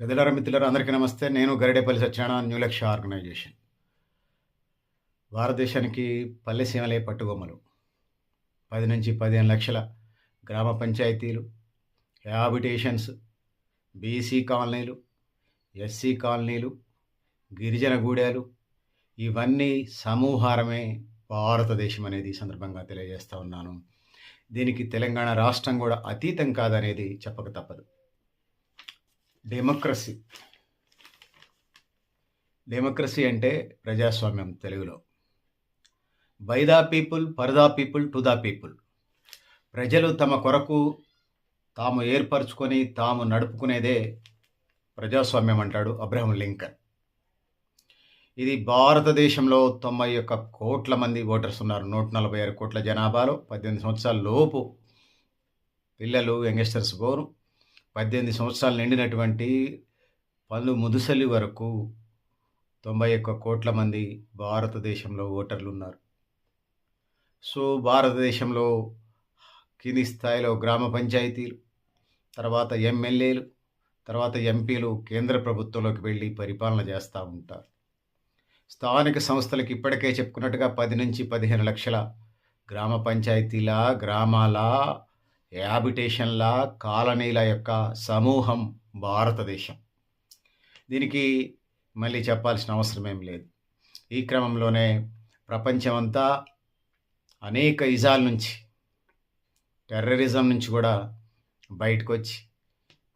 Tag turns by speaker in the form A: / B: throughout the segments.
A: పెద్దలారా మిత్రులారా అందరికీ నమస్తే. నేను గరిడేపల్లి సత్యనారాయణ న్యూ లక్ష్య ఆర్గనైజేషన్ భారతదేశానికి పల్లె సీమలే పట్టుగొమ్మలు పది నుంచి పదిహేను లక్షల గ్రామ పంచాయతీలు హ్యాబిటేషన్స్ బీసీ కాలనీలు ఎస్సీ కాలనీలు గిరిజన గూడాలు ఇవన్నీ సమూహారమే భారతదేశం అనేది సందర్భంగా తెలియజేస్తూ ఉన్నాను. దీనికి తెలంగాణ రాష్ట్రం కూడా అతీతం కాదనేది చెప్పక తప్పదు. డెమోక్రసీ. డెమోక్రసీ అంటే ప్రజాస్వామ్యం తెలుగులో. By the people for the people to the people. ప్రజలు తమ కొరకు తాము ఏర్పరచుకొని తాము నడుపుకునేదే ప్రజాస్వామ్యం అంటాడు అబ్రహం లింకన్. ఇది భారతదేశంలో తొంభై ఒక్క కోట్ల మంది ఓటర్స్ ఉన్నారు. నూట నలభై ఆరు కోట్ల జనాభాలో పద్దెనిమిది సంవత్సరాల లోపు పిల్లలు యంగ్స్టర్స్ పోరు. పద్దెనిమిది సంవత్సరాలు నిండినటువంటి పలు ముదుసలి వరకు తొంభై ఒక్క కోట్ల మంది భారతదేశంలో ఓటర్లు ఉన్నారు. సో భారతదేశంలో కింది స్థాయిలో గ్రామ పంచాయతీలు తర్వాత ఎమ్మెల్యేలు తర్వాత ఎంపీలు కేంద్ర ప్రభుత్వంలోకి వెళ్ళి పరిపాలన చేస్తూ ఉంటారు. స్థానిక సంస్థలకు ఇప్పటికే చెప్పుకున్నట్టుగా పది నుంచి పదిహేను లక్షల గ్రామ పంచాయతీల గ్రామాల హ్యాబిటేషన్ల కాలనీల యొక్క సమూహం భారతదేశం. దీనికి మళ్ళీ చెప్పాల్సిన అవసరం ఏం లేదు. ఈ క్రమంలోనే ప్రపంచమంతా అనేక ఇజాల నుంచి టెర్రరిజం నుంచి కూడా బయటకు వచ్చి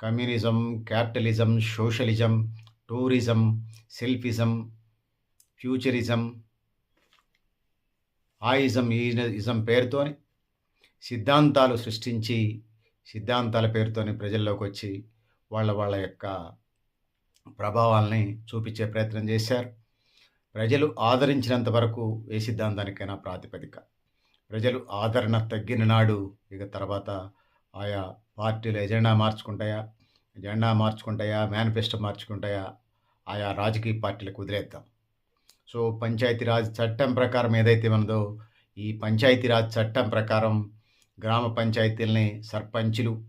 A: communism capitalism socialism tourism selfism futurism ఆయిజం ism పేరుతోని సిద్ధాంతాలు సృష్టించి సిద్ధాంతాల పేరుతోని ప్రజల్లోకి వచ్చి వాళ్ళ వాళ్ళ యొక్క ప్రభావాల్ని చూపించే ప్రయత్నం చేశారు. ప్రజలు ఆదరించినంత వరకు ఏ సిద్ధాంతానికైనా ప్రాతిపదిక. ప్రజలు ఆదరణ తగ్గిన నాడు ఇక తర్వాత ఆయా పార్టీలు ఎజెండా మార్చుకుంటాయా ఎజెండా మార్చుకుంటాయా మేనిఫెస్టో మార్చుకుంటాయా ఆయా రాజకీయ పార్టీలకు వదిలేద్దాం. సో పంచాయతీరాజ్ చట్టం ప్రకారం ఏదైతే ఉన్నదో ఈ పంచాయతీరాజ్ చట్టం ప్రకారం గ్రామ పంచాయతీలని సర్పంచులు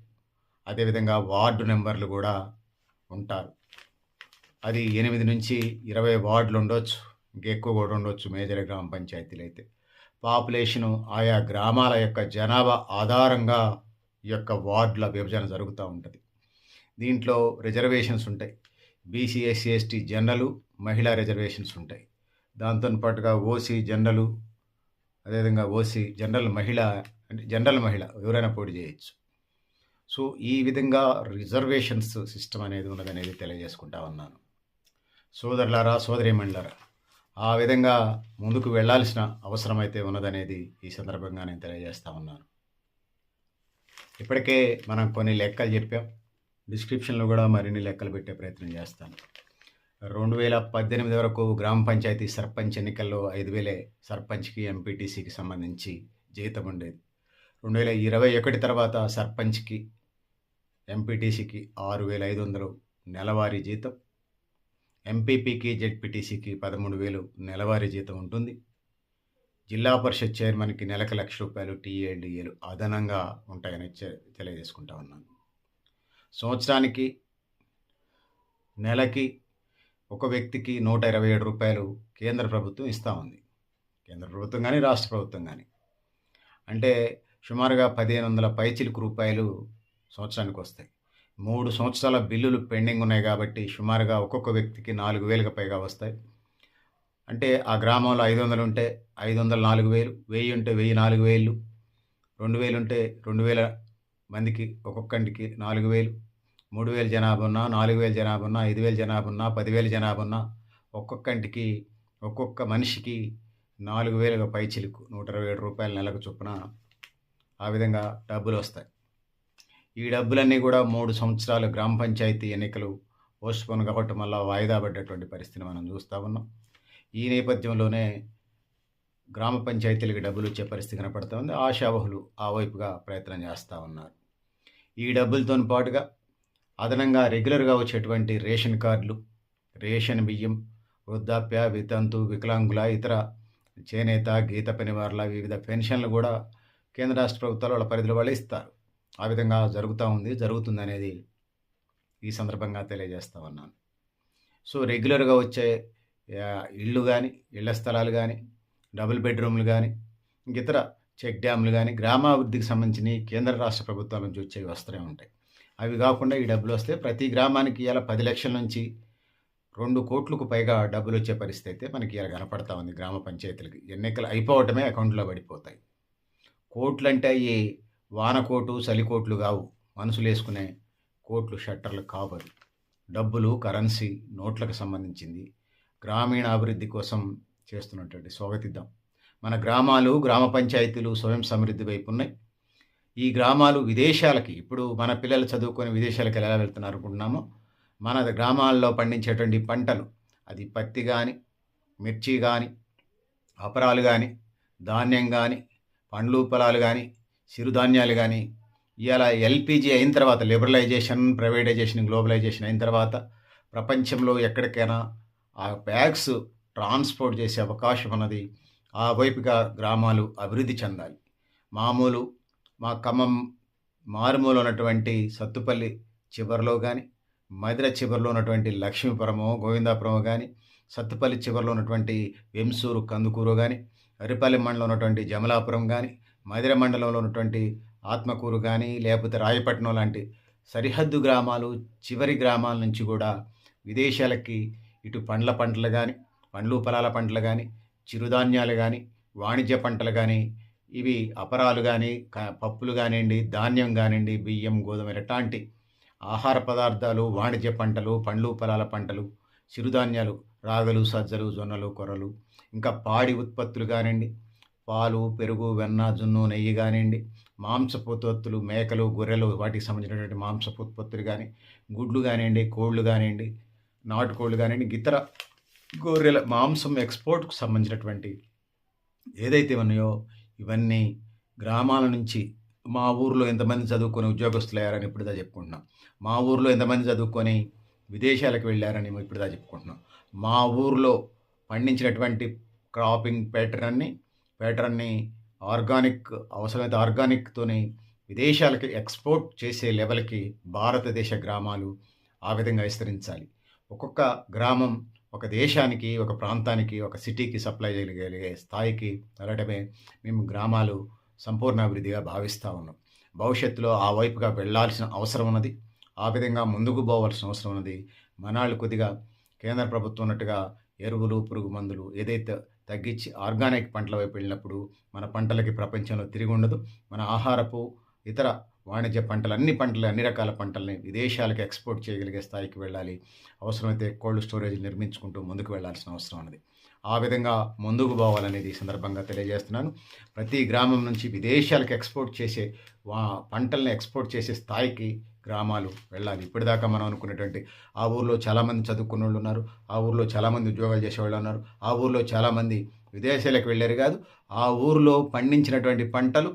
A: అదేవిధంగా వార్డు నెంబర్లు కూడా ఉంటారు. అది ఎనిమిది నుంచి ఇరవై వార్డులు ఉండొచ్చు ఇంకెక్కువ కూడా ఉండొచ్చు మేజర్ గ్రామ పంచాయతీలు అయితే పాపులేషను ఆయా గ్రామాల యొక్క జనాభా ఆధారంగా ఈ యొక్క వార్డుల విభజన జరుగుతూ ఉంటుంది. దీంట్లో రిజర్వేషన్స్ ఉంటాయి. బీసీ ఎస్సీ ఎస్టీ జనరల్ మహిళా రిజర్వేషన్స్ ఉంటాయి. దాంతో పాటుగా ఓసీ జనరలు అదేవిధంగా ఓసీ జనరల్ మహిళ అంటే జనరల్ మహిళ ఎవరైనా పోటీ చేయొచ్చు. సో ఈ విధంగా రిజర్వేషన్స్ సిస్టమ్ అనేది ఉన్నదనేది తెలియజేసుకుంటా ఉన్నాను. సోదరులారా సోదరిమణులారా ఆ విధంగా ముందుకు వెళ్ళాల్సిన అవసరం అయితే ఉన్నదనేది ఈ సందర్భంగా నేను తెలియజేస్తా ఉన్నాను. ఇప్పటికే మనం కొన్ని లెక్కలు చెప్పాం. డిస్క్రిప్షన్లో కూడా మరిన్ని లెక్కలు పెట్టే ప్రయత్నం చేస్తాను. రెండు వేల పద్దెనిమిది వరకు గ్రామ పంచాయతీ సర్పంచ్ ఎన్నికల్లో ఐదు వేలే సర్పంచ్కి ఎంపీటీసీకి సంబంధించి జీతం ఉండేది. రెండు వేల ఇరవై ఒకటి తర్వాత సర్పంచ్కి ఎంపీటీసీకి ఆరు వేల ఐదు వందలు నెలవారీ జీతం. ఎంపీపీకి జెడ్పీటీసీకి పదమూడు వేలు నెలవారీ జీతం ఉంటుంది. జిల్లా పరిషత్ చైర్మన్కి నెలకు లక్ష రూపాయలు టీఏడిఏలు అదనంగా ఉంటాయని తెలియజేసుకుంటా ఉన్నాను. సంవత్సరానికి నెలకి ఒక వ్యక్తికి నూట ఇరవై ఏడు రూపాయలు కేంద్ర ప్రభుత్వం ఇస్తూ ఉంది. కేంద్ర ప్రభుత్వం కానీ రాష్ట్ర ప్రభుత్వం కానీ అంటే సుమారుగా పదిహేను వందల పైచిలుకు రూపాయలు సంవత్సరానికి వస్తాయి. మూడు సంవత్సరాల బిల్లులు పెండింగ్ ఉన్నాయి కాబట్టి సుమారుగా ఒక్కొక్క వ్యక్తికి నాలుగు వేలకు పైగా వస్తాయి. అంటే ఆ గ్రామంలో ఐదు వందలు ఉంటే ఐదు వందలు నాలుగు వేలు వెయ్యి ఉంటే వెయ్యి నాలుగు వేలు రెండు వేలు ఉంటే రెండు వేల మందికి ఒక్కొక్కటికి నాలుగు వేలు మూడు వేల జనాభా ఉన్నా నాలుగు వేల జనాభా ఉన్నా ఐదు వేల జనాభా ఉన్నా పదివేల జనాభా ఉన్నా ఒక్కొక్కంటికి ఒక్కొక్క మనిషికి నాలుగు వేలుగా పైచిలుకు నూట ఇరవై ఏడు రూపాయల నెలకు చొప్పున ఆ విధంగా డబ్బులు వస్తాయి. ఈ డబ్బులన్నీ కూడా మూడు సంవత్సరాలు గ్రామ పంచాయతీ ఎన్నికలు పోస్ట్పోన్ కాబట్టి మళ్ళీ వాయిదా పడ్డటువంటి పరిస్థితిని మనం చూస్తూ ఉన్నాం. ఈ నేపథ్యంలోనే గ్రామ పంచాయతీలకు డబ్బులు వచ్చే పరిస్థితి కనపడుతూ ఉంది. ఆశావహులు ఆ వైపుగా ప్రయత్నం చేస్తూ ఉన్నారు. ఈ డబ్బులతో పాటుగా అదనంగా రెగ్యులర్గా వచ్చేటువంటి రేషన్ కార్డులు రేషన్ బియ్యం వృద్ధాప్య వితంతు వికలాంగుల ఇతర చేనేత గీత పనివార్ల వివిధ పెన్షన్లు కూడా కేంద్ర రాష్ట్ర ప్రభుత్వాలు వాళ్ళ పరిధిలో వాళ్ళు ఇస్తారు. ఆ విధంగా జరుగుతూ ఉంది జరుగుతుంది అనేది ఈ సందర్భంగా తెలియజేస్తా ఉన్నాను. సో రెగ్యులర్గా వచ్చే ఇళ్ళు కానీ ఇళ్ళ స్థలాలు కానీ డబుల్ బెడ్రూమ్లు కానీ ఇతర చెక్ డ్యామ్లు కానీ గ్రామాభివృద్ధికి సంబంధించిన కేంద్ర రాష్ట్ర ప్రభుత్వాల నుంచి వచ్చేవి వస్తూనే ఉంటాయి. అవి కాకుండా ఈ డబ్బులు వస్తే ప్రతి గ్రామానికి ఇలా పది లక్షల నుంచి రెండు కోట్లకు పైగా డబ్బులు వచ్చే పరిస్థితి అయితే మనకి ఇలా కనపడతా ఉంది గ్రామ పంచాయతీలకి. ఎన్నికలు అయిపోవటమే అకౌంట్లో పడిపోతాయి. కోట్లు అంటే ఈ వాన కోటు చలికోట్లు కావు. మనసులేసుకునే కోట్లు షట్టర్లు కావు డబ్బులు కరెన్సీ నోట్లకు సంబంధించింది. గ్రామీణ అభివృద్ధి కోసం చేస్తున్నటువంటి స్వాగతిద్దాం. మన గ్రామాలు గ్రామ పంచాయతీలు స్వయం సమృద్ధి వైపు ఉన్నాయి ఈ గ్రామాలు విదేశాలకి ఇప్పుడు మన పిల్లలు చదువుకొని విదేశాలకు ఎలా వెళ్తున్నారు అనుకుంటున్నామో మన గ్రామాల్లో పండించేటువంటి పంటలు అది పత్తి కానీ మిర్చి కానీ అపరాలు కానీ ధాన్యం కానీ పండ్లు పొలాలు కానీ చిరుధాన్యాలు కానీ ఇవాళ ఎల్పిజి అయిన తర్వాత లిబరలైజేషన్ ప్రైవేటైజేషన్ గ్లోబలైజేషన్ అయిన తర్వాత ప్రపంచంలో ఎక్కడికైనా ఆ బ్యాగ్స్ ట్రాన్స్పోర్ట్ చేసే అవకాశం ఉన్నది. ఆ వైపుగా గ్రామాలు అభివృద్ధి చెందాలి. మామూలు మా ఖమ్మం మారుమూలు ఉన్నటువంటి సత్తుపల్లి చివరిలో కానీ మధిర చివరిలో ఉన్నటువంటి లక్ష్మీపురము గోవిందాపురము కానీ సత్తుపల్లి చివరిలో ఉన్నటువంటి వెంసూరు కందుకూరు కానీ అరిపల్లి మండలం ఉన్నటువంటి జమలాపురం కానీ మధిర మండలంలో ఉన్నటువంటి ఆత్మకూరు కానీ లేకపోతే రాయపట్నం లాంటి సరిహద్దు గ్రామాలు చివరి గ్రామాల నుంచి కూడా విదేశాలకి ఇటు పండ్ల పంటలు కానీ పండ్లు పొలాల పంటలు కానీ చిరుధాన్యాలు కానీ వాణిజ్య పంటలు కానీ ఇవి అపరాలు కానీ పప్పులు కానివ్వండి ధాన్యం కానివ్వండి బియ్యం గోధుమ ఇట్లాంటి ఆహార పదార్థాలు వాణిజ్య పంటలు పండ్లు పొలాల పంటలు చిరుధాన్యాలు రాగలు సజ్జలు జొన్నలు కొర్రలు ఇంకా పాడి ఉత్పత్తులు కానివ్వండి. పాలు పెరుగు వెన్న జున్ను నెయ్యి కానివ్వండి. మాంసపు ఉత్పత్తులు మేకలు గొర్రెలు వాటికి సంబంధించినటువంటి మాంసపు ఉత్పత్తులు కానీ గుడ్లు కానివ్వండి కోళ్ళు కానివ్వండి నాటుకోళ్ళు కానివ్వండి ఇతర గొర్రెల మాంసం ఎక్స్పోర్ట్కు సంబంధించినటువంటి ఏదైతే ఉన్నాయో ఇవన్నీ గ్రామాల నుంచి మా ఊర్లో ఎంతమంది చదువుకొని ఉద్యోగస్తులు అయ్యారని ఇప్పుడుదా చెప్పుకుంటున్నాం. మా ఊర్లో ఎంతమంది చదువుకొని విదేశాలకు వెళ్ళారని ఇప్పుడుదా చెప్పుకుంటున్నాం. మా ఊర్లో పండించినటువంటి క్రాపింగ్ ప్యాటర్న్ని ప్యాటర్న్ని ఆర్గానిక్ అవసరమైతే ఆర్గానిక్తోని విదేశాలకి ఎక్స్పోర్ట్ చేసే లెవెల్కి భారతదేశ గ్రామాలు ఆ విధంగా విస్తరించాలి. ఒక్కొక్క గ్రామం ఒక దేశానికి ఒక ప్రాంతానికి ఒక సిటీకి సప్లై చేయగలిగే స్థాయికి వెళ్ళడమే మేము గ్రామాలు సంపూర్ణ అభివృద్ధిగా భావిస్తూ ఉన్నాం. భవిష్యత్తులో ఆ వైపుగా వెళ్ళాల్సిన అవసరం ఉన్నది. ఆ విధంగా ముందుకు పోవాల్సిన అవసరం ఉన్నది. మనాళ్ళు కొద్దిగా కేంద్ర ప్రభుత్వం ఉన్నట్టుగా ఎరువులు పురుగు మందులు ఏదైతే తగ్గించి ఆర్గానిక్ పంటల వైపు వెళ్ళినప్పుడు మన పంటలకి ప్రపంచంలో తిరిగి ఉండదు. మన ఆహారపు ఇతర వాణిజ్య పంటలు అన్ని పంటలు అన్ని రకాల పంటల్ని విదేశాలకు ఎక్స్పోర్ట్ చేయగలిగే స్థాయికి వెళ్ళాలి. అవసరమైతే కోల్డ్ స్టోరేజ్ నిర్మించుకుంటూ ముందుకు వెళ్ళాల్సిన అవసరం ఉన్నది. ఆ విధంగా ముందుకు పోవాలనేది ఈ సందర్భంగా తెలియజేస్తున్నాను. ప్రతి గ్రామం నుంచి విదేశాలకు ఎక్స్పోర్ట్ చేసే వా పంటల్ని ఎక్స్పోర్ట్ చేసే స్థాయికి గ్రామాలు వెళ్ళాలి. ఇప్పటిదాకా మనం అనుకునేటువంటి ఆ ఊర్లో చాలామంది చదువుకున్న వాళ్ళు ఉన్నారు ఆ ఊర్లో చాలామంది ఉద్యోగాలు చేసేవాళ్ళు ఉన్నారు ఆ ఊర్లో చాలామంది విదేశాలకు వెళ్ళారు కాదు ఆ ఊర్లో పండించినటువంటి పంటలు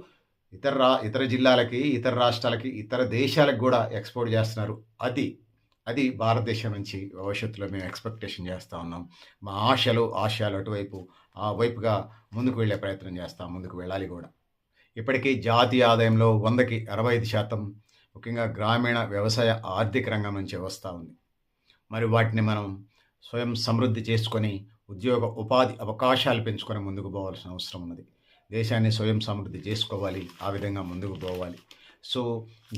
A: ఇతర రా ఇతర జిల్లాలకి ఇతర రాష్ట్రాలకి ఇతర దేశాలకు కూడా ఎక్స్పోర్ట్ చేస్తున్నారు. అది అది భారతదేశం నుంచి భవిష్యత్తులో మేము ఎక్స్పెక్టేషన్ చేస్తూ ఉన్నాం. మా ఆశలు ఆశయాలు అటువైపు ఆ వైపుగా ముందుకు వెళ్ళే ప్రయత్నం చేస్తాం ముందుకు వెళ్ళాలి కూడా. ఇప్పటికీ జాతీయ ఆదాయంలో వందకి అరవై ఐదు శాతం ముఖ్యంగా గ్రామీణ వ్యవసాయ ఆర్థిక రంగం నుంచి వస్తూ ఉంది. మరి వాటిని మనం స్వయం సమృద్ధి చేసుకొని ఉద్యోగ ఉపాధి అవకాశాలు పెంచుకొని ముందుకు పోవాల్సిన అవసరం ఉన్నది. దేశాన్ని స్వయం సమృద్ధి చేసుకోవాలి ఆ విధంగా ముందుకు పోవాలి. సో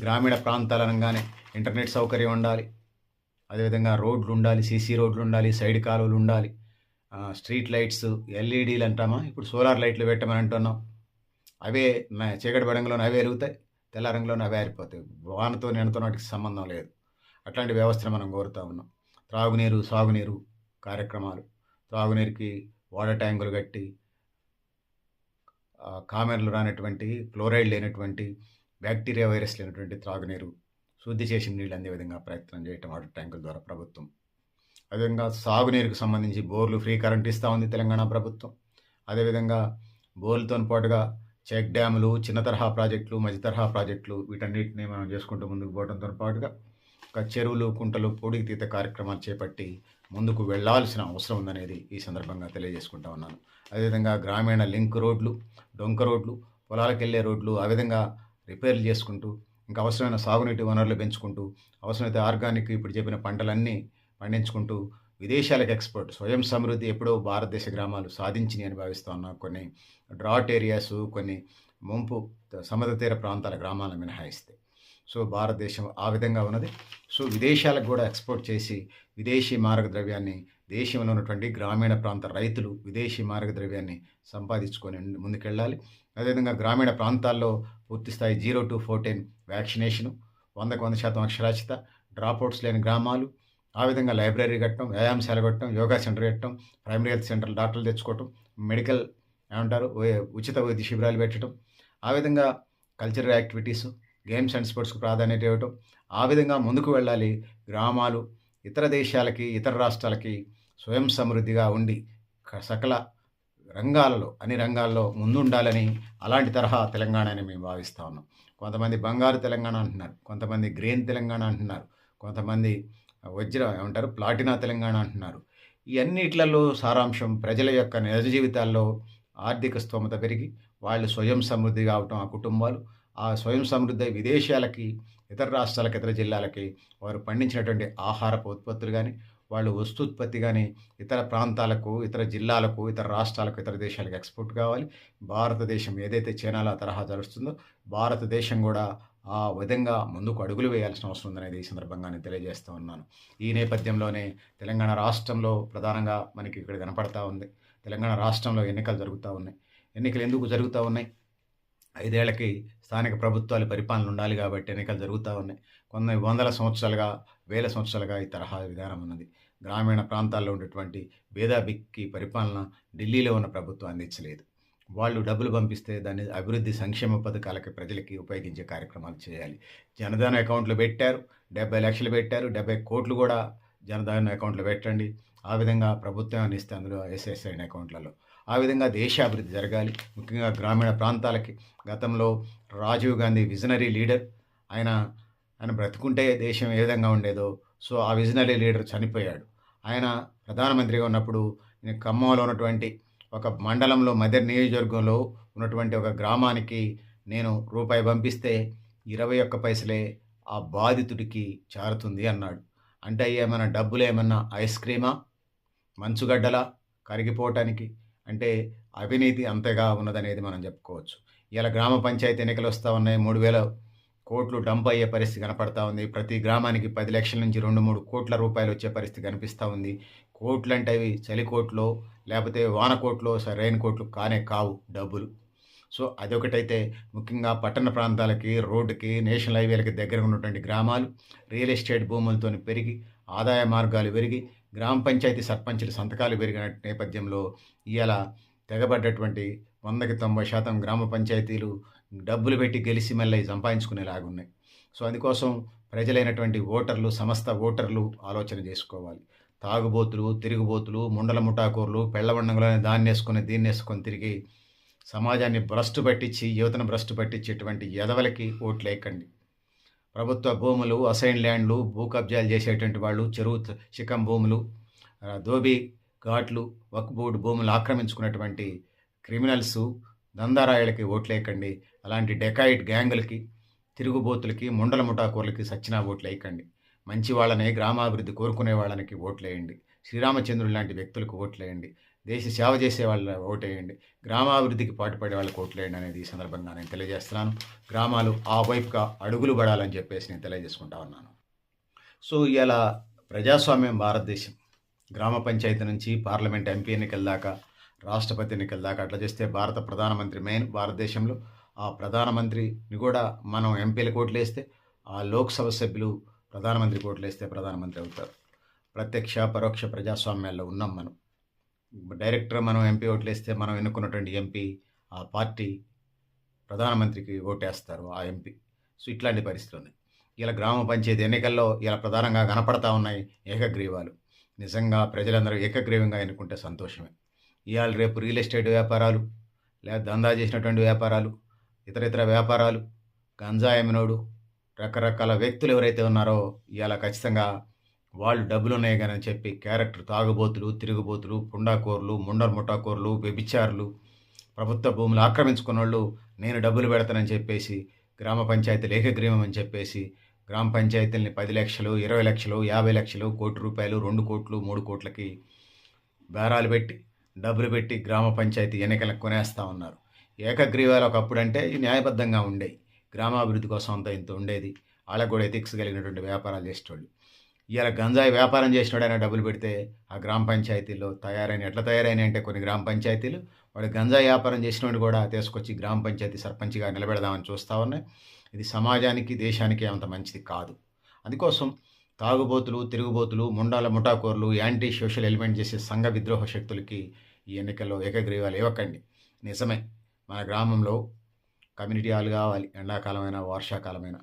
A: గ్రామీణ ప్రాంతాల అనగానే ఇంటర్నెట్ సౌకర్యం ఉండాలి అదేవిధంగా రోడ్లు ఉండాలి సీసీ రోడ్లు ఉండాలి సైడ్ కాలువలు ఉండాలి స్ట్రీట్ లైట్స్ ఎల్ఈడీలు అంటామా? ఇప్పుడు సోలార్ లైట్లు పెట్టమని అంటున్నాం. అవే చీకటి బడంగంలోనే అవే వెలుగుతాయి తెల్ల రంగులోనే అవే ఆరిపోతాయి. వానతో నేనతో వాటికి సంబంధం లేదు. అట్లాంటి వ్యవస్థను మనం కోరుతా ఉన్నాం. త్రాగునీరు సాగునీరు కార్యక్రమాలు. త్రాగునీరుకి వాటర్ ట్యాంకులు కట్టి కామెర్లు రానటువంటి క్లోరైడ్ లేనటువంటి బ్యాక్టీరియా వైరస్ లేనటువంటి త్రాగునీరు శుద్ధి చేసిన నీళ్ళు అందే విధంగా ప్రయత్నం చేయటం వాటర్ ట్యాంకుల ద్వారా ప్రభుత్వం. అదేవిధంగా సాగునీరుకు సంబంధించి బోర్లు ఫ్రీ కరెంట్ ఇస్తూ ఉంది తెలంగాణ ప్రభుత్వం. అదేవిధంగా బోర్లతో పాటుగా చెక్ డ్యాములు చిన్న తరహా ప్రాజెక్టులు మధ్య తరహా ప్రాజెక్టులు వీటన్నిటిని మనం చేసుకుంటూ ముందుకు పోవడంతో పాటుగా ఒక చెరువులు కుంటలు పొడికి తీత కార్యక్రమాలు చేపట్టి ముందుకు వెళ్ళాల్సిన అవసరం ఉందనేది ఈ సందర్భంగా తెలియజేసుకుంటా ఉన్నాను. అదేవిధంగా గ్రామీణ లింక్ రోడ్లు డొంక రోడ్లు పొలాలకు వెళ్ళే రోడ్లు ఆ విధంగా రిపేర్లు చేసుకుంటూ ఇంకా అవసరమైన సాగునీటి వనరులు పెంచుకుంటూ అవసరమైతే ఆర్గానిక్ ఇప్పుడు చెప్పిన పంటలన్నీ పండించుకుంటూ విదేశాలకు ఎక్స్పోర్ట్ స్వయం సమృద్ధి ఎప్పుడో భారతదేశ గ్రామాలు సాధించినాయి అని భావిస్తూ ఉన్నాం కొన్ని డ్రాట్ ఏరియాస్ కొన్ని ముంపు సముద్ర తీర ప్రాంతాల గ్రామాలను మినహాయిస్తే సో భారతదేశం ఆ విధంగా ఉన్నది. సో విదేశాలకు కూడా ఎక్స్పోర్ట్ చేసి విదేశీ మారక ద్రవ్యాన్ని దేశంలో ఉన్నటువంటి గ్రామీణ ప్రాంత రైతులు విదేశీ మారక ద్రవ్యాన్ని సంపాదించుకొని ముందుకెళ్ళాలి. అదేవిధంగా గ్రామీణ ప్రాంతాల్లో పూర్తిస్థాయి జీరో టు ఫోర్టీన్ వ్యాక్సినేషను వందకు వంద శాతం అక్షరాస్యత డ్రాప్అవుట్స్ లేని గ్రామాలు ఆ విధంగా లైబ్రరీ కట్టడం వ్యాయామశాల కట్టడం యోగా సెంటర్ కట్టడం ప్రైమరీ హెల్త్ సెంటర్ డాక్టర్లు తెచ్చుకోవటం మెడికల్ ఏమంటారు? ఉచిత వైద్య శిబిరాలు పెట్టడం ఆ విధంగా కల్చరల్ యాక్టివిటీస్ గేమ్స్ అండ్ స్పోర్ట్స్కు ప్రాధాన్యత ఇవ్వటం ఆ విధంగా ముందుకు వెళ్ళాలి. గ్రామాలు ఇతర దేశాలకి ఇతర రాష్ట్రాలకి స్వయం సమృద్ధిగా ఉండి సకల రంగాలలో అన్ని రంగాల్లో ముందుండాలని అలాంటి తరహా తెలంగాణ అని మేము భావిస్తూ ఉన్నాం. కొంతమంది బంగారు తెలంగాణ అంటున్నారు కొంతమంది గ్రీన్ తెలంగాణ అంటున్నారు కొంతమంది వజ్ర ఏమంటారు? ప్లాటినా తెలంగాణ అంటున్నారు. ఇవన్నిట్లలో సారాంశం ప్రజల యొక్క నిజ జీవితాల్లో ఆర్థిక స్తోమత పెరిగి వాళ్ళు స్వయం సమృద్ధి కావటం ఆ కుటుంబాలు ఆ స్వయం సమృద్ధి విదేశాలకి ఇతర రాష్ట్రాలకు ఇతర జిల్లాలకి వారు పండించినటువంటి ఆహారపు ఉత్పత్తులు కానీ వాళ్ళు వస్తుత్పత్తి కానీ ఇతర ప్రాంతాలకు ఇతర జిల్లాలకు ఇతర రాష్ట్రాలకు ఇతర దేశాలకు ఎక్స్పోర్ట్ కావాలి. భారతదేశం ఏదైతే చైనాలో తరహా జరుస్తుందో భారతదేశం కూడా ఆ విధంగా ముందుకు అడుగులు వేయాల్సిన అవసరం ఉందనేది ఈ సందర్భంగా నేను తెలియజేస్తూ ఉన్నాను. ఈ నేపథ్యంలోనే తెలంగాణ రాష్ట్రంలో ప్రధానంగా మనకి ఇక్కడ కనపడతా ఉంది. తెలంగాణ రాష్ట్రంలో ఎన్నికలు జరుగుతూ ఉన్నాయి. ఎన్నికలు ఎందుకు జరుగుతూ ఉన్నాయి? ఐదేళ్ళకి స్థానిక ప్రభుత్వాలు పరిపాలన ఉండాలి కాబట్టి ఎన్నికలు జరుగుతూ ఉన్నాయి. కొన్ని వందల సంవత్సరాలుగా వేల సంవత్సరాలుగా ఈ తరహా విధానం ఉన్నది. గ్రామీణ ప్రాంతాల్లో ఉండేటువంటి భేదాభిక్కి పరిపాలన ఢిల్లీలో ఉన్న ప్రభుత్వం అందించలేదు. వాళ్ళు డబ్బులు పంపిస్తే దాన్ని అభివృద్ధి సంక్షేమ పథకాలకి ప్రజలకి ఉపయోగించే కార్యక్రమాలు చేయాలి. జనధన అకౌంట్లు పెట్టారు. డెబ్బై లక్షలు పెట్టారు. డెబ్బై కోట్లు కూడా జనధన అకౌంట్లు పెట్టండి. ఆ విధంగా ప్రభుత్వం ఇస్తే అందులో ఎస్ఎస్ఐ అకౌంట్లలో. ఆ విధంగా దేశాభివృద్ధి జరగాలి. ముఖ్యంగా గ్రామీణ ప్రాంతాలకి. గతంలో రాజీవ్ గాంధీ విజనరీ లీడర్. ఆయన ఆయన బ్రతుకుంటే దేశం ఏ విధంగా ఉండేదో సో ఆ విజనరీ లీడర్ చనిపోయాడు. ఆయన ప్రధానమంత్రిగా ఉన్నప్పుడు ఖమ్మంలో ఉన్నటువంటి ఒక మండలంలో మధ్య నియోజకవర్గంలో ఉన్నటువంటి ఒక గ్రామానికి నేను రూపాయి పంపిస్తే ఇరవై ఒక్క పైసలే ఆ బాధితుడికి చారుతుంది అన్నాడు. అంటే ఏమైనా డబ్బులు ఏమన్నా ఐస్ క్రీమా? మంచుగడ్డలా కరిగిపోవటానికి అంటే అవినీతి అంతగా ఉన్నదనేది మనం చెప్పుకోవచ్చు. ఇలా గ్రామ పంచాయతీ ఎన్నికలు వస్తూ ఉన్నాయి. మూడు వేల కోట్లు డంప్ అయ్యే పరిస్థితి కనపడతా ఉంది. ప్రతి గ్రామానికి పది లక్షల నుంచి రెండు మూడు కోట్ల రూపాయలు వచ్చే పరిస్థితి కనిపిస్తూ ఉంది. కోట్లు అంటే అవి చలి కోట్లో లేకపోతే వాన కోట్లో రైన్ కోట్లు కానే కావు డబ్బులు. సో అదొకటైతే ముఖ్యంగా పట్టణ ప్రాంతాలకి రోడ్డుకి నేషనల్ హైవేలకి దగ్గర ఉన్నటువంటి గ్రామాలు రియల్ ఎస్టేట్ భూములతో పెరిగి ఆదాయ మార్గాలు పెరిగి గ్రామ పంచాయతీ సర్పంచుల సంతకాలు పెరిగిన నేపథ్యంలో ఇవాళ తెగబడ్డటువంటి వందకి తొంభై శాతం గ్రామ పంచాయతీలు డబ్బులు పెట్టి గెలిసి మళ్ళీ సంపాదించుకునేలాగున్నాయి. సో అందుకోసం ప్రజలైనటువంటి ఓటర్లు సమస్త ఓటర్లు ఆలోచన చేసుకోవాలి. తాగుబోతులు తిరుగుబోతులు ముండల ముఠాకూర్లు పెళ్ళవండంగులని దాన్ని వేసుకొని దీన్ని వేసుకొని తిరిగి సమాజాన్ని భ్రష్టు పట్టించి యువతను భ్రష్టు పట్టించేటువంటి ఎదవలకి ఓట్లు వేయకండి ప్రభుత్వ భూములు అసైన్ ల్యాండ్లు భూ కబ్జాలు చేసేటువంటి వాళ్ళు చెరువు శిఖం భూములు దోబీ ఘాట్లు వక్ బోర్డు భూములు ఆక్రమించుకున్నటువంటి క్రిమినల్స్ దందారాయలకి ఓట్లేయకండి. అలాంటి డెకాయిట్ గ్యాంగులకి తిరుగుబోతులకి ముండల ముఠాకూర్లకి సచ్చినా ఓట్లేయకండి. మంచి వాళ్ళని గ్రామాభివృద్ధి కోరుకునే వాళ్ళకి ఓట్లేయండి. శ్రీరామచంద్రుడు లాంటి వ్యక్తులకు ఓట్లేయండి. దేశ సేవ చేసే వాళ్ళ ఓటేయండి. గ్రామాభివృద్ధికి పాటుపడే వాళ్ళకి ఓట్లేయండి అనేది ఈ సందర్భంగా నేను తెలియజేస్తున్నాను. గ్రామాలు ఆ వైపుగా అడుగులు పడాలని చెప్పేసి నేను తెలియజేసుకుంటా ఉన్నాను. సో ఇలా ప్రజాస్వామ్యం భారతదేశం. గ్రామ పంచాయతీ నుంచి పార్లమెంట్ ఎంపీ ఎన్నికల దాకా రాష్ట్రపతి ఎన్నికల దాకా అట్లా చేస్తే భారత ప్రధానమంత్రి మెయిన్ భారతదేశంలో. ఆ ప్రధానమంత్రిని కూడా మనం ఎంపీలకు ఓట్లేస్తే ఆ లోక్సభ సభ్యులు ప్రధానమంత్రికి ఓట్లేస్తే ప్రధానమంత్రి అవుతారు. ప్రత్యక్ష పరోక్ష ప్రజాస్వామ్యాల్లో ఉన్నాం మనం. డైరెక్టర్ మనం ఎంపీ ఓట్లేస్తే మనం ఎన్నుకున్నటువంటి ఎంపీ ఆ పార్టీ ప్రధానమంత్రికి ఓటేస్తారు ఆ ఎంపీ. సో ఇట్లాంటి పరిస్థితులు ఉన్నాయి ఇలా గ్రామ పంచాయతీ ఎన్నికల్లో ఇలా ప్రధానంగా కనపడతా ఉన్నాయి ఏకగ్రీవాలు. నిజంగా ప్రజలందరూ ఏకగ్రీవంగా ఎన్నుకుంటే సంతోషమే. ఇవాళ రేపు రియల్ ఎస్టేట్ వ్యాపారాలు లేదా దందా చేసినటువంటి వ్యాపారాలు ఇతర ఇతర వ్యాపారాలు గంజాయమినోడు రకరకాల వ్యక్తులు ఎవరైతే ఉన్నారో ఇవాళ ఖచ్చితంగా వాళ్ళు డబ్బులు ఉన్నాయి కానీ అని చెప్పి క్యారెక్టర్ తాగుబోతులు తిరుగుబోతులు పుండాకోర్లు ముండర్ ముఠాకోర్లు వ్యభిచారులు ప్రభుత్వ భూములు ఆక్రమించుకున్న వాళ్ళు నేను డబ్బులు పెడతానని చెప్పేసి గ్రామ పంచాయతీలు ఏకగ్రీవం అని చెప్పేసి గ్రామ పంచాయతీలని పది లక్షలు ఇరవై లక్షలు యాభై లక్షలు కోటి రూపాయలు రెండు కోట్లు మూడు కోట్లకి బేరాలు పెట్టి డబ్బులు పెట్టి గ్రామ పంచాయతీ ఎన్నికలకు కొనేస్తూ ఉన్నారు. ఏకగ్రీవాలు ఒకప్పుడు అంటే న్యాయబద్ధంగా ఉండేవి గ్రామాభివృద్ధి కోసం అంతా ఇంత ఉండేది. వాళ్ళకు కూడా ఎథిక్స్ కలిగినటువంటి వ్యాపారాలు చేసేటోళ్ళు. ఇలా గంజాయి వ్యాపారం చేసినోడైనా డబ్బులు పెడితే ఆ గ్రామ పంచాయతీలో తయారైన ఎట్లా తయారైన అంటే కొన్ని గ్రామ పంచాయతీలు. వాడు గంజాయి వ్యాపారం చేసినోడు కూడా తీసుకొచ్చి గ్రామ పంచాయతీ సర్పంచ్గా నిలబెడదామని చూస్తూ ఉన్నాయి. ఇది సమాజానికి దేశానికి అంత మంచిది కాదు. అందుకోసం తాగుబోతులు తిరుగుబోతులు ముండాల ముఠాకోర్లు యాంటీ సోషల్ ఎలిమెంట్ చేసే సంఘ విద్రోహ శక్తులకి ఈ ఎన్నికల్లో ఏకగ్రీవాలు ఇవ్వకండి. నిజమే మన గ్రామంలో కమ్యూనిటీ హాల్ కావాలి ఎండాకాలమైన వర్షాకాలమైన.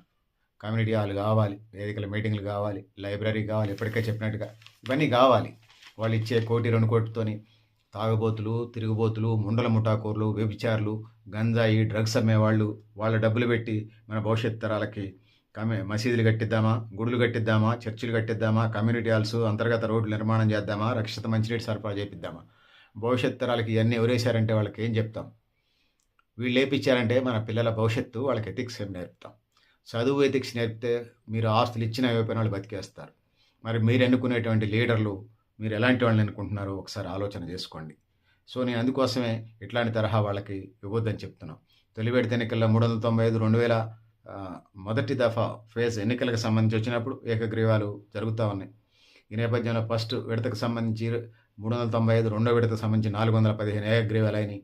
A: కమ్యూనిటీ హాల్ కావాలి వేదికల మీటింగ్లు కావాలి లైబ్రరీ కావాలి ఇప్పటికే చెప్పినట్టుగా ఇవన్నీ కావాలి. వాళ్ళు ఇచ్చే కోటి రెండు కోటితోని తాగుబోతులు తిరుగుబోతులు ముండల ముఠాకూర్లు వ్యభిచారులు గంజాయి డ్రగ్స్ అమ్మేవాళ్ళు వాళ్ళ డబ్బులు పెట్టి మన భవిష్యత్ తరాలకి కమ్యూ మసీదులు కట్టిద్దామా గుడులు కట్టిద్దామా చర్చిలు కట్టిద్దామా కమ్యూనిటీ హాల్స్ అంతర్గత రోడ్లు నిర్మాణం చేద్దామా రక్షిత మంచినీటి సరఫరా చేపిద్దామా? భవిష్యత్ తరాలకి ఇవన్నీ ఎవరేశారంటే వాళ్ళకి ఏం చెప్తాం? వీళ్ళు లేపించారంటే మన పిల్లల భవిష్యత్తు వాళ్ళకి ఎథిక్స్ ఏం నేర్పుతాం? చదువు ఎథిక్స్ నేర్పితే మీరు ఆస్తులు ఇచ్చిన అయిపోయిన వాళ్ళు బతికేస్తారు. మరి మీరు ఎన్నుకునేటువంటి లీడర్లు మీరు ఎలాంటి వాళ్ళని ఎన్నుకుంటున్నారో ఒకసారి ఆలోచన చేసుకోండి. సో నేను అందుకోసమే ఇట్లాంటి తరహా వాళ్ళకి ఇవ్వద్దని చెప్తున్నాను తొలి విడత ఎన్నికల్లో మూడు వందల తొంభై ఐదు రెండు వేల మొదటి దఫా ఫేజ్ ఎన్నికలకు సంబంధించి వచ్చినప్పుడు ఏకగ్రీవాలు జరుగుతూ ఉన్నాయి. ఈ నేపథ్యంలో ఫస్ట్ విడతకు సంబంధించి మూడు వందల తొంభై ఐదు రెండో విడతకు సంబంధించి నాలుగు వందల పదిహేను ఏకగ్రీవాలు అయినాయి.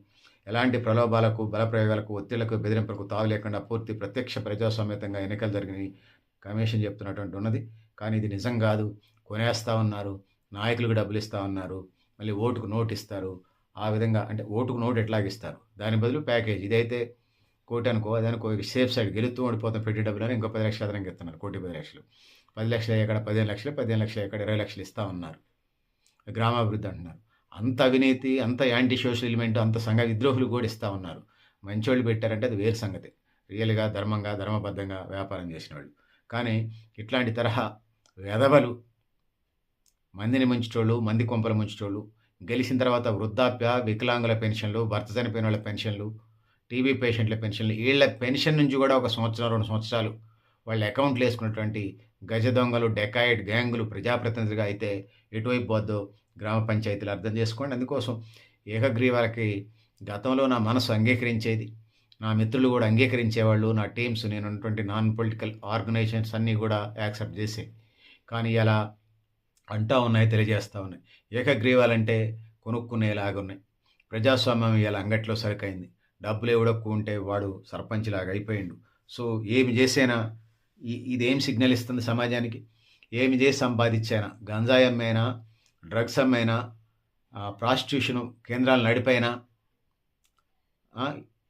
A: ఎలాంటి ప్రలోభాలకు బలప్రయోగాలకు ఒత్తిళ్ళకు బెదిరింపులకు తావు లేకుండా పూర్తి ప్రత్యక్ష ప్రజాస్వామ్యతంగా ఎన్నికలు జరిగినాయి. కమిషన్ చెప్తున్నటువంటి ఉన్నది. కానీ ఇది నిజం కాదు. కొనేస్తూ ఉన్నారు. నాయకులకు డబ్బులు ఇస్తూ ఉన్నారు. మళ్ళీ ఓటుకు నోటు ఇస్తారు. ఆ విధంగా అంటే ఓటుకు నోటు ఎట్లాగిస్తారు? దాని బదులు ప్యాకేజ్. ఇదైతే కోటి అనుకో అదనుకో సేఫ్ సైడ్ గెలుతూ ఓడిపోతాం. పెట్టి డబ్బులు ఇంకో పది లక్షలు అదనంగా ఇస్తున్నారు. కోటి పది లక్షలు. పది లక్షలు ఎక్కడ పదిహేను లక్షలు పదిహేను లక్షలు ఎక్కడ ఇరవై లక్షలు ఇస్తూ ఉన్నారు. గ్రామాభివృద్ధి అంటున్నారు. అంత అవినీతి అంత యాంటీ సోషల్ ఎలిమెంట్ అంత సంఘ విద్రోహులు కూడా ఇస్తూ ఉన్నారు. మంచోళ్ళు పెట్టారంటే అది వేరు సంగతి. రియల్గా ధర్మంగా ధర్మబద్ధంగా వ్యాపారం చేసిన వాళ్ళు కానీ ఇట్లాంటి తరహా వెధవలు మందిని ముంచేటోళ్ళు మంది కొంపలు ముంచేటోళ్ళు గెలిచిన తర్వాత వృద్ధాప్య వికలాంగుల పెన్షన్లు భర్త చనిపోయిన వాళ్ళ పెన్షన్లు టీబీ పేషెంట్ల పెన్షన్లు వీళ్ళ పెన్షన్ నుంచి కూడా ఒక సంవత్సరం రెండు సంవత్సరాలు వాళ్ళ అకౌంట్లు వేసుకున్నటువంటి గజ దొంగలు డెకాయిడ్ గ్యాంగులు ప్రజాప్రతినిధిగా అయితే ఎటువైపు పోద్దో గ్రామ పంచాయతీలు అర్థం చేసుకోండి. అందుకోసం ఏకగ్రీవాలకి గతంలో నా మనసు అంగీకరించేది. నా మిత్రులు కూడా అంగీకరించేవాళ్ళు. నా టీమ్స్ నేను ఉన్నటువంటి నాన్ పొలిటికల్ ఆర్గనైజేషన్స్ అన్నీ కూడా యాక్సెప్ట్ చేసాయి కానీ ఇలా అంటా ఉన్నాయి తెలియజేస్తూ ఉన్నాయి. ఏకగ్రీవాలంటే కొనుక్కునేలాగా ఉన్నాయి. ప్రజాస్వామ్యం ఇలా అంగట్లో సరికైంది. డబ్బులు ఇవ్వడక్కు ఉంటే వాడు సర్పంచ్లాగా అయిపోయిండు. సో ఏమి చేసేనా ఈ ఇదేం సిగ్నల్ ఇస్తుంది సమాజానికి? ఏమి చేసి సంపాదించానా? గంజాయి అమ్మైనా? డ్రగ్స్ అమ్మైనా ప్రాస్టిట్యూషన్ కేంద్రాలు నడిపైనా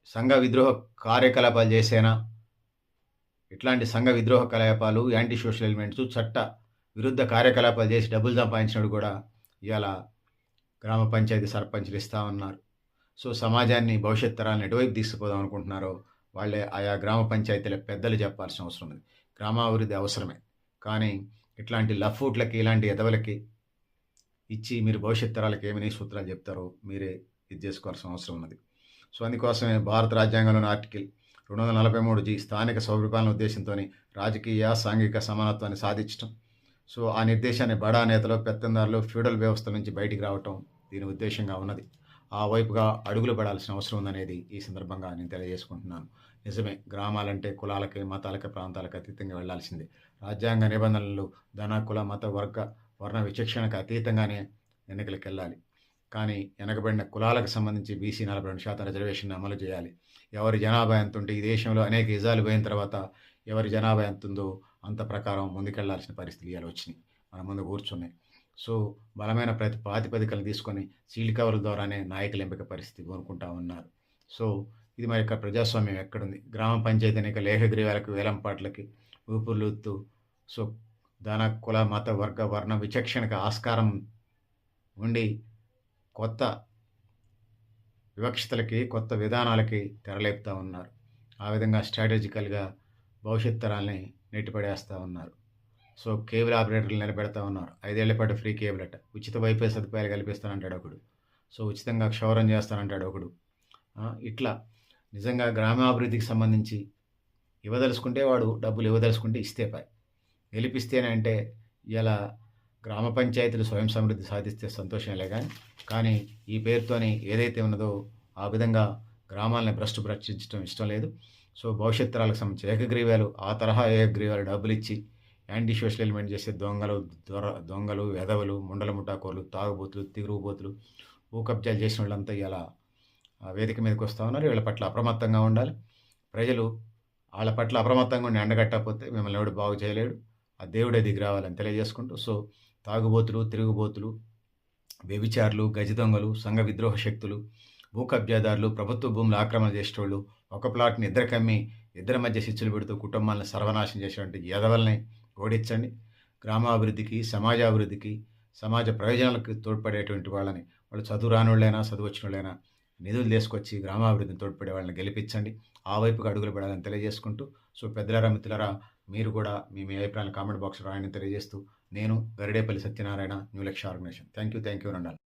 A: సంఘ విద్రోహ కార్యకలాపాలు చేసేనా ఇట్లాంటి సంఘ విద్రోహ కలాపాలు యాంటీ సోషల్ ఎలిమెంట్స్ చట్ట విరుద్ధ కార్యకలాపాలు చేసి డబ్బులు సంపాదించినప్పుడు కూడా ఇవాళ గ్రామ పంచాయతీ సర్పంచ్లు ఇస్తా ఉన్నారు. సో సమాజాన్ని భవిష్యత్ తరాలను ఎటువైపు తీసుకుపోదాం అనుకుంటున్నారో వాళ్ళే ఆయా గ్రామ పంచాయతీల పెద్దలు చెప్పాల్సిన అవసరం ఉంది. గ్రామాభివృద్ధి అవసరమే. కానీ ఇట్లాంటి లఫూట్లకి ఇలాంటి ఎదవలకి ఇచ్చి మీరు భవిష్యత్ తరాలకు ఏమని సూత్రాలు చెప్తారో మీరే ఇది చేసుకోవాల్సిన అవసరం ఉన్నది. సో అందుకోసమే భారత రాజ్యాంగంలోని ఆర్టికల్ రెండు వందల నలభై మూడు జీ స్థానిక సౌకర్యాల ఉద్దేశంతో రాజకీయ సాంఘిక సమానత్వాన్ని సాధించడం సో ఆ నిర్దేశాన్ని బడా నేతలు పెత్తందారులు ఫ్యూడల్ వ్యవస్థ నుంచి బయటికి రావటం దీని ఉద్దేశంగా ఉన్నది. ఆ వైపుగా అడుగులు పడాల్సిన అవసరం ఉందనేది ఈ సందర్భంగా నేను తెలియజేసుకుంటున్నాను. నిజమే గ్రామాలంటే కులాలకి మతాలకి ప్రాంతాలకు అతీతంగా వెళ్ళాల్సిందే. రాజ్యాంగ నిబంధనలు ధన కుల మత వర్గ వర్ణ విచక్షణకు అతీతంగానే ఎన్నికలకు వెళ్ళాలి కానీ వెనకబడిన కులాలకు సంబంధించి బీసీ నలభై రెండు శాతం రిజర్వేషన్ అమలు చేయాలి. ఎవరి జనాభా ఎంత ఉంటే ఈ దేశంలో అనేక ఇజాలు పోయిన తర్వాత ఎవరి జనాభా ఎంత ఉందో అంత ప్రకారం ముందుకెళ్ళాల్సిన పరిస్థితులు ఇవాళ వచ్చినాయి మన ముందు కూర్చున్నాయి. సో బలమైన ప్రతి ప్రాతిపదికలు తీసుకొని సీల్ కవర్ల ద్వారానే నాయకుల ఎంపిక పరిస్థితి కోరుకుంటా ఉన్నారు. సో ఇది మరి యొక్క ప్రజాస్వామ్యం ఎక్కడుంది? గ్రామ పంచాయతీ ఎన్నిక లేఖగ్రీవాలకు వేలంపాట్లకి ఊపుర్లుతూ సో ధన కుల మత వర్గ వర్ణ విచక్షణకు ఆస్కారం ఉండి కొత్త వివక్షతలకి కొత్త విధానాలకి తెరలేపుతూ ఉన్నారు. ఆ విధంగా స్ట్రాటజికల్గా భవిష్యత్ తరాల్ని నెట్టిపడేస్తూ ఉన్నారు. సో కేబుల్ ఆపరేటర్లు నిలబెడతా ఉన్నారు. ఐదేళ్ళ పాటు ఫ్రీ కేబుల్ అట. ఉచిత వైఫై సదుపాయాలు కల్పిస్తానంటాడు ఒకడు. సో ఉచితంగా క్షౌరం చేస్తానంటాడు ఒకడు. ఇట్లా నిజంగా గ్రామాభివృద్ధికి సంబంధించి ఇవ్వదలుచుకుంటే వాడు డబ్బులు ఇవ్వదలుచుకుంటే ఇస్తే పై గెలిపిస్తేనే అంటే ఇలా గ్రామ పంచాయతీలు స్వయం సమృద్ధి సాధిస్తే సంతోషంలే కానీ కానీ ఈ పేరుతోని ఏదైతే ఉన్నదో ఆ విధంగా గ్రామాలని భ్రష్టు భ్రష్టించడం ఇష్టం లేదు. సో భవిష్యత్ తరాలకు సంబంధించి ఏకగ్రీవాలు ఆ తరహా ఏకగ్రీవాలు డబ్బులు ఇచ్చి యాంటీ సోషల్ ఎలిమెంట్ చేసే దొంగలు దొర దొంగలు వెధవలు ముండల ముఠాకోర్లు తాగుబోతులు తిరుగుబోతులు భూ కబ్జాలు చేసిన వాళ్ళంతా ఇలా వేదిక మీదకి వస్తూ ఉన్నారు. వీళ్ళ పట్ల అప్రమత్తంగా ఉండాలి. ప్రజలు వాళ్ళ పట్ల అప్రమత్తంగా ఉండి ఎండగట్టకపోతే మిమ్మల్ని ఎవడు బాగు చేయలేడు. ఆ దేవుడే దిగి రావాలని తెలియజేసుకుంటూ సో తాగుబోతులు తిరుగుబోతులు వ్యభిచారులు గజ దొంగలు సంఘ విద్రోహ శక్తులు భూ కబ్జాదారులు ప్రభుత్వ భూములు ఆక్రమణ చేసేటోళ్ళు ఒక ప్లాట్ని ఇద్దరు కమ్మి ఇద్దరి మధ్య శిచ్చులు పెడుతూ కుటుంబాలను సర్వనాశనం చేసేటువంటి ఎదవల్ని ఓడించండి. గ్రామాభివృద్ధికి సమాజాభివృద్ధికి సమాజ ప్రయోజనాలకు తోడ్పడేటువంటి వాళ్ళని వాళ్ళు చదువు రానోళ్ళైనా చదువు వచ్చిన వాళ్ళైనా నిధులు తీసుకొచ్చి గ్రామాభివృద్ధిని తోడ్పడే వాళ్ళని గెలిపించండి. ఆ వైపుకి అడుగులు పెడాలని తెలియజేసుకుంటూ సో పెద్దలరా మిత్రులరా మీరు కూడా మీ మీ అభిప్రాయాలు కామెంట్ బాక్స్లో రాయని తెలియజేస్తూ నేను Garidepalli Satyanarayana new Lakshya organisation. Thank you thank you రండాలి.